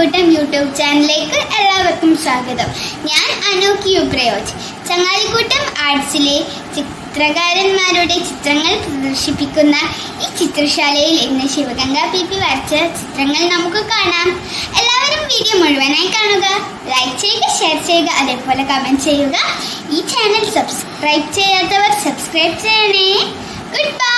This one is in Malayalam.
അമ്മിക്കുട്ടം യൂട്യൂബ് ചാനലിലേക്ക് എല്ലാവർക്കും സ്വാഗതം. ഞാൻ അനൂക് യുബ്രയോജ്. ചങ്ങാലിക്കൂട്ടം ആർട്സിലെ ചിത്രകാരന്മാരുടെ ചിത്രങ്ങൾ പ്രദർശിപ്പിക്കുന്ന ഈ ചിത്രശാലയിൽ ഇന്ന് ശിവഗംഗ പി പി വരച്ച ചിത്രങ്ങൾ നമുക്ക് കാണാം. എല്ലാവരും വീഡിയോ മുഴുവനായി കാണുക. ലൈക്ക് ചെയ്യുക ഷെയർ ചെയ്യുക അതേപോലെ കമന്റ് ചെയ്യുക. ഈ ചാനൽ സബ്സ്ക്രൈബ് ചെയ്യാത്തവർ സബ്സ്ക്രൈബ് ചെയ്യണേ. Good bye